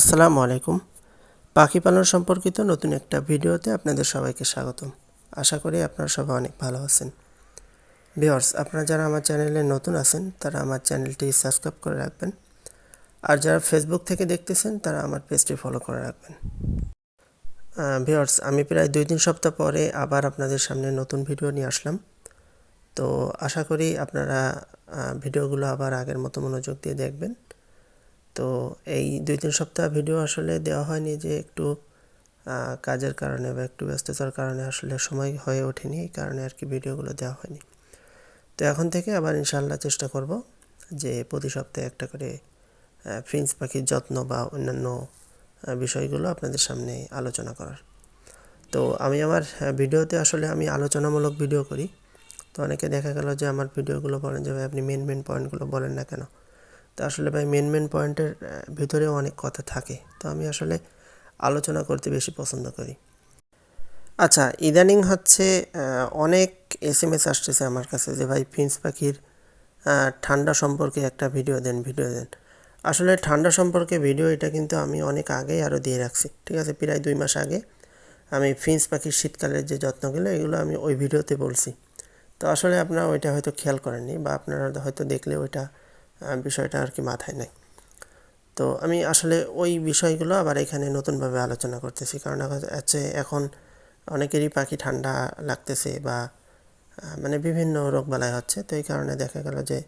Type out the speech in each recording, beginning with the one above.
আসসালামু আলাইকুম। পাখি পালন সম্পর্কিত নতুন একটা ভিডিওতে আপনাদের সবাইকে স্বাগতম। আশা করি আপনারা সবাই অনেক ভালো আছেন। ভিওর্স আপনারা যারা আমার চ্যানেলে নতুন আছেন, তারা আমার চ্যানেলটি সাবস্ক্রাইব করে রাখবেন। আর যারা ফেসবুক থেকে দেখতেছেন, তারা আমার পেজটি ফলো করে রাখবেন। ভিওর্স আমি প্রায় দুই তিন সপ্তাহ পরে আবার আপনাদের সামনে নতুন ভিডিও নিয়ে আসলাম। তো আশা করি আপনারা ভিডিওগুলো আবার আগের মতো মনোযোগ দিয়ে দেখবেন। তো এই দুই তিন সপ্তাহ ভিডিও আসলে দেওয়া হয়নি যে একটু কাজের কারণে বা একটু ব্যস্ততার কারণে আসলে সময় হয়ে ওঠেনি, এই কারণে আর কি ভিডিওগুলো দেওয়া হয়নি। তো এখন থেকে আবার ইনশাল্লাহ চেষ্টা করব যে প্রতি সপ্তাহে একটা করে ফিন্স পাখির যত্ন বা অন্যান্য বিষয়গুলো আপনাদের সামনে আলোচনা করার। তো আমি আমার ভিডিওতে আসলে আমি আলোচনামূলক ভিডিও করি। তো অনেকে দেখা গেল যে আমার ভিডিওগুলো বলেন যে আপনি মেন মেন পয়েন্টগুলো বলেন না কেন? তো আসলে ভাই মেন মেন পয়েন্টের ভিতরেও অনেক কথা থাকে। তো আমি আসলে আলোচনা করতে বেশি পছন্দ করি। আচ্ছা ইদানিং হচ্ছে অনেক এস এম এস আসতেছে আমার কাছে যে, ভাই ফিন্স পাখির ঠান্ডা সম্পর্কে একটা ভিডিও দেন ভিডিও দেন। আসলে ঠান্ডা সম্পর্কে ভিডিও এটা কিন্তু আমি অনেক আগেই আরও দিয়ে রাখছি। ঠিক আছে, প্রায় দুই মাস আগে আমি ফিন্স পাখির শীতকালের যে যত্নগুলো এগুলো আমি ওই ভিডিওতে বলছি। তো আসলে আপনারা ওইটা হয়তো খেয়াল করেননি বা আপনারা হয়তো দেখলে ওইটা বিষয়টা আর কি মাথায় নেই। তো আমি আসলে ওই বিষয়গুলো আবার এখানে নতুনভাবে আলোচনা করতেছি। কারণ হচ্ছে এখন অনেকেরই পাখি ঠান্ডা লাগতেছে বা মানে বিভিন্ন রোগ রোগবালাই হচ্ছে। তো এই কারণে দেখা গেল যে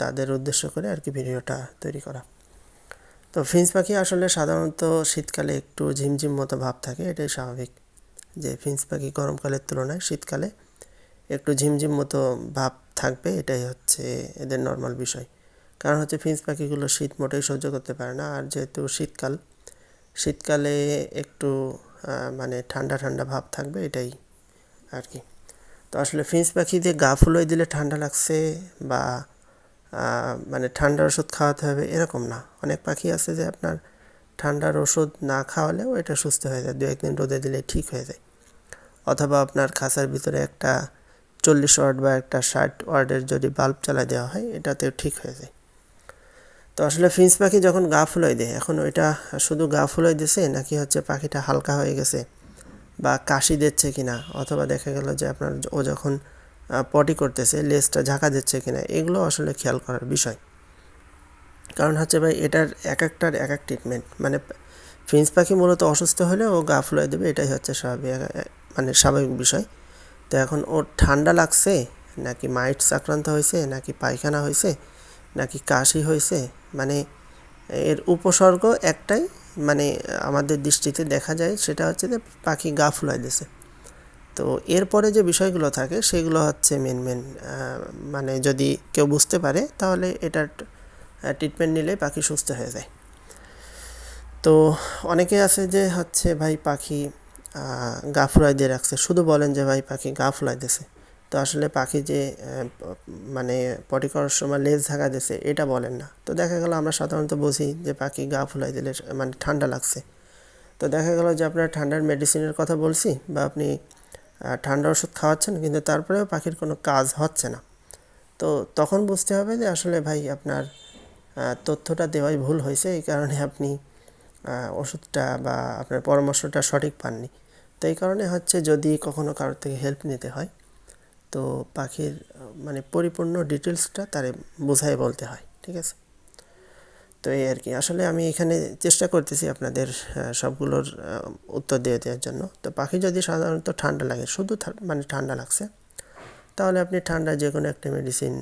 তাদের উদ্দেশ্য করে আর কি ভিডিওটা তৈরি করা। তো ফিন্স পাখি আসলে সাধারণত শীতকালে একটু ঝিমঝিম মতো ভাব থাকে, এটাই স্বাভাবিক। যে ফিন্স পাখি গরমকালের তুলনায় শীতকালে একটু ঝিমঝিম মতো ভাব থাকবে, এটাই হচ্ছে এদের নর্মাল বিষয়। কারণ হচ্ছে ফিন্স পাখিগুলো শীত মোটেই সহ্য করতে পারে না। আর যেহেতু শীতকাল, শীতকালে একটু মানে ঠান্ডা ঠান্ডা ভাব থাকবে, এটাই আর কি। তো আসলে ফিন্স পাখিদের গা ফুলোয় দিলে ঠান্ডা লাগছে বা মানে ঠান্ডার ওষুধ খাওয়াতে হবে, এরকম না। অনেক পাখি আছে যে আপনার ঠান্ডার ওষুধ না খাওয়ালেও এটা সুস্থ হয়ে যায়। দু একদিন রোদে দিলে ঠিক হয়ে যায়। অথবা আপনার খাঁচার ভিতরে একটা চল্লিশ ওয়ার্ড বা একটা ষাট ওয়ার্ডের যদি বাল্ব চালা দেওয়া হয়, এটাতেও ঠিক হয়ে যায়। তো আসলে ফিন্স পাখি যখন গা ফুলোয় দেয়, এখন ওইটা শুধু গা ফুলোয় দিছে নাকি হচ্ছে পাখিটা হালকা হয়ে গেছে বা কাশি দিচ্ছে কিনা, অথবা দেখা গেল যে আপনার ও যখন পটি করতেছে, লেজটা ঝাঁকা দিচ্ছে কিনা, এগুলো আসলে খেয়াল করার বিষয়। কারণ হচ্ছে ভাই, এটার এক একটার এক এক ট্রিটমেন্ট মানে ফিন্স পাখি মূলত অসুস্থ হলে ও গা ফুলাই দেবে, এটাই হচ্ছে স্বাভাবিক মানে স্বাভাবিক বিষয়। তো এখন ওর ঠান্ডা লাগছে, নাকি মাইটস আক্রান্ত হয়েছে, নাকি পায়খানা হয়েছে, নাকি কাশি হয়েছে মানে এর উপসর্গ একটাই মানে আমাদের দৃষ্টিতে দেখা যায়, সেটা হচ্ছে যে পাখি গা ফুলাই দিছে। তো এরপরে যে বিষয়গুলো থাকে, সেগুলো হচ্ছে মেন মেন মানে যদি কেউ বুঝতে পারে, তাহলে এটার ট্রিটমেন্ট নিলে পাখি সুস্থ হয়ে যায়। তো অনেকে আছে যে হচ্ছে ভাই পাখি আহ, গা ফুলাই দিয়ে রাখছে। শুধু বলেন যে ভাই পাখি গা ফুলাই দিছে। তো আসলে পাখি যে মানে পটি করার সময় লেজ ঝাঁকা দিছে এটা বলেন না। তো দেখা গেল আমরা সাধারণত বুঝি যে পাখি গা ফুলাই দিলে মানে ঠান্ডা লাগছে। তো দেখা গেল যে আপনার ঠান্ডার মেডিসিনের কথা বলছি বা আপনি ঠান্ডা ওষুধ খাওয়াচ্ছেন কিন্তু তারপরেও পাখির কোনো কাজ হচ্ছে না। তো তখন বুঝতে হবে যে আসলে ভাই আপনার তথ্যটা দেওয়াই ভুল হয়েছে। এই কারণে আপনি ওষুধটা বা আপনার পরামর্শটা সঠিক পাননি। তো এই কারণে হচ্ছে যদি কখনো কারোর থেকে হেল্প নিতে হয়, তো পাখির মানে পরিপূর্ণ ডিটেলসটা তারে বোঝাই বলতে হয়, ঠিক আছে? তো এই আর কি। আসলে আমি এখানে চেষ্টা করতেছি আপনাদের সবগুলোর উত্তর দিয়ে দেওয়ার জন্য। তো পাখি যদি সাধারণত ঠান্ডা লাগে, শুধু মানে ঠান্ডা লাগছে, তাহলে আপনি ঠান্ডা যে কোনো একটা মেডিসিন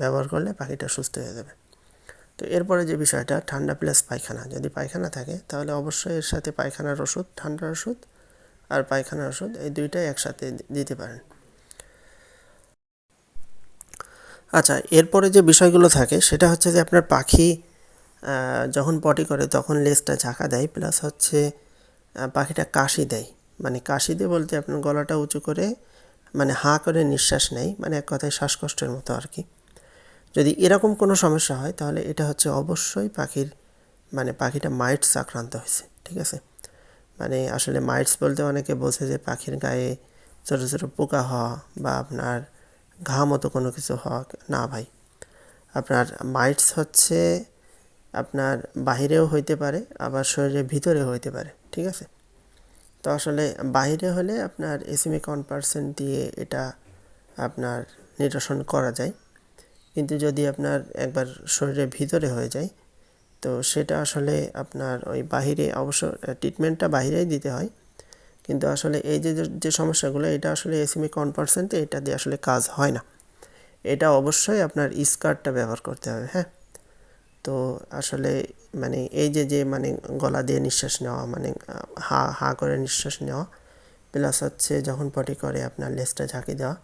ব্যবহার করলে পাখিটা সুস্থ হয়ে যাবে। তো এরপরে যে বিষয়টা, ঠান্ডা প্লাস পায়খানা। যদি পায়খানা থাকে, তাহলে অবশ্যই এর সাথে পায়খানার ওষুধ, ঠান্ডার ওষুধ আর পায়খানার ওষুধ, এই দুইটাই একসাথে দিতে পারেন। আচ্ছা এরপরে যে বিষয়গুলো থাকে, সেটা হচ্ছে যে আপনার পাখি যখন পটি করে, তখন লেজটা ঝাঁকা দেয় প্লাস হচ্ছে পাখিটা কাশি দেয়। মানে কাশি দিয়ে বলতে আপনার গলাটা উঁচু করে মানে হাঁ করে নিঃশ্বাস নেয় মানে এক কথায় শ্বাসকষ্টের মতো আর কি। যদি এরকম কোনো সমস্যা হয়, তাহলে এটা হচ্ছে অবশ্যই পাখির মানে পাখিটা মাইটস আক্রান্ত হয়েছে, ঠিক আছে? মানে আসলে মাইটস বলতে অনেকে বোঝে যে পাখির গায়ে ছোটো ছোটো পোকা হওয়া বা আপনার ঘা মতো কোনো কিছু হওয়া, না ভাই। আপনার মাইটস হচ্ছে আপনার বাহিরেও হইতে পারে, আবার শরীরের ভিতরেও হইতে পারে, ঠিক আছে? তো আসলে বাইরে হলে আপনার এসিমিক ওয়ান পার্সেন্ট দিয়ে এটা আপনার নিরসন করা যায়। কিন্তু যদি আপনার একবার শরীরের ভিতরে হয়ে যায়, তো সেটা আসলে আপনার ওই বাহিরে অবশ্য ট্রিটমেন্টটা বাহিরেই দিতে হয়। কিন্তু আসলে এই যে যে সমস্যাগুলো, এটা আসলে এসিমিক ওয়ান পার্সেন্টে এটা দিয়ে আসলে কাজ হয় না। এটা অবশ্যই আপনার স্কার্টটা ব্যবহার করতে হবে হ্যাঁ? তো আসলে মানে এই যে যে মানে গলা দিয়ে নিঃশ্বাস নেওয়া মানে হা হা করে নিঃশ্বাস নেওয়া প্লাস হচ্ছে যখন পটি করে আপনার লেজটা ঝাঁকি দেওয়া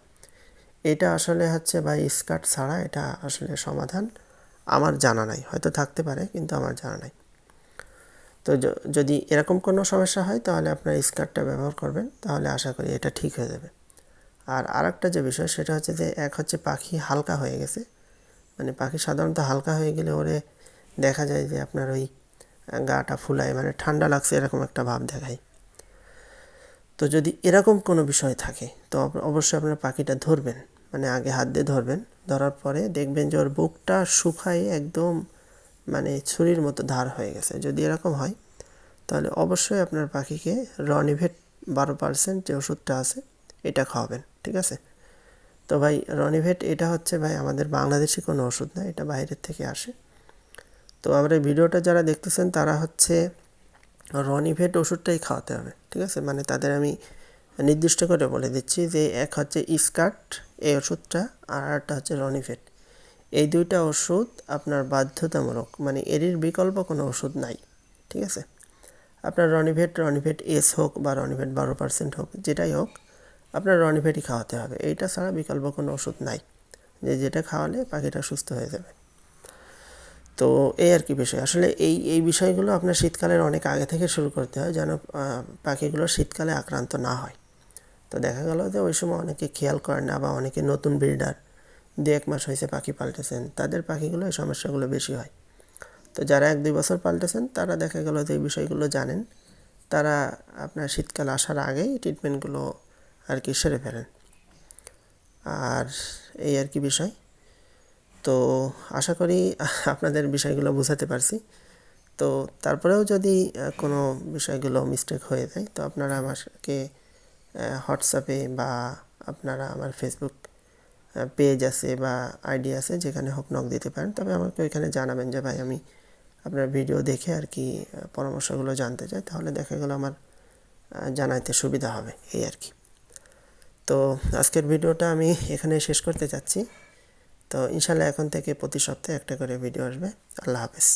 এটা আসলে হচ্ছে বা স্কার্ট ছাড়া এটা আসলে সমাধান আমার জানা নাই। হয়তো থাকতে পারে, কিন্তু আমার জানা নাই। তো যদি এরকম কোনো সমস্যা হয়, তাহলে আপনার স্কার্টটা ব্যবহার করবেন, তাহলে আশা করি এটা ঠিক হয়ে যাবে। আর আরেকটা যে বিষয়, সেটা হচ্ছে যে এক হচ্ছে পাখি হালকা হয়ে গেছে। মানে পাখি সাধারণত হালকা হয়ে গেলে ওরে দেখা যায় যে আপনার ওই গাটা ফুলায় মানে ঠান্ডা লাগছে, এরকম একটা ভাব দেখায়। তো যদি এরকম কোনো বিষয় থাকে, তো অবশ্যই আপনার পাখিটা ধরবেন। মানে আগে হাত দিয়ে ধরবেন। ধরার পরে দেখবেন যে ওর বুকটা শুকায় একদম মানে ছুরির মতো ধার হয়ে গেছে। যদি এরকম হয়, তাহলে অবশ্যই আপনার পাখিকে রনিভেট বারো পার্সেন্ট যে ওষুধটা আছে, এটা খাওয়াবেন। ঠিক আছে? তো ভাই রনিভেট এটা হচ্ছে ভাই আমাদের বাংলাদেশি কোনো ওষুধ না, এটা বাইরের থেকে আসে। তো আমরা ভিডিওটা যারা দেখতেছেন, তারা হচ্ছে রনিভেট ওষুধটাই খাওয়াতে হবে। ঠিক আছে? মানে তাদের আমি নির্দিষ্ট করে বলে দিচ্ছি যে এক হচ্ছে স্কার্ট এই ওষুধটা, আর আরেকটা হচ্ছে রনিভেট এই দুইটা ওষুধ আপনার বাধ্যতামূলক মানে এরই বিকল্প কোনো ওষুধ নাই, ঠিক আছে? আপনার রনিভেট রনিভেট এস হোক বা রনিভেট বারো পার্সেন্ট হোক, যেটাই হোক, আপনার রনিভেটই খাওয়াতে হবে। এইটা ছাড়া বিকল্প কোনো ওষুধ নাই। যে যেটা খাওয়ালে পাখিটা সুস্থ হয়ে যাবে। তো এই আর কি বিষয়। আসলে এই এই বিষয়গুলো আপনার শীতকালের অনেক আগে থেকে শুরু করতে হয় যেন পাখিগুলো শীতকালে আক্রান্ত না হয়। তো দেখা গেল যে ওই সময় অনেকে খেয়াল করেন না বা অনেকে নতুন ব্রিডার দু এক মাস হয়েছে পাখি পাল্টেছেন, তাদের পাখিগুলো এই সমস্যাগুলো বেশি হয়। তো যারা এক দুই বছর পাল্টেছেন, তারা দেখা গেল যে এই বিষয়গুলো জানেন, তারা আপনার শীতকাল আসার আগেই ট্রিটমেন্টগুলো আর কি সেরে ফেলেন। আর এই আর কি বিষয়। তো আশা করি আপনাদের বিষয়গুলো বোঝাতে পারছি। তো তারপরেও যদি কোনো বিষয়গুলো মিস্টেক হয়ে যায়, তো আপনারা আমাকে হোয়াটসঅ্যাপে বা আপনারা আমার ফেসবুক পেজ আছে বা আইডি আছে, যেখানে হোক নক দিতে পারেন। তবে আমাকে ওইখানে জানাবেন যে, ভাই, আমি আপনার ভিডিও দেখে আর কি পরামর্শগুলো জানতে চাই। তাহলে দেখা গেলো আমার জানাইতে সুবিধা হবে। এই আর কি। তো আজকের ভিডিওটা আমি এখানে শেষ করতে চাচ্ছি। তো ইনশাল্লাহ এখন থেকে প্রতি সপ্তাহে একটা করে ভিডিও আসবে। আল্লাহ হাফেজ।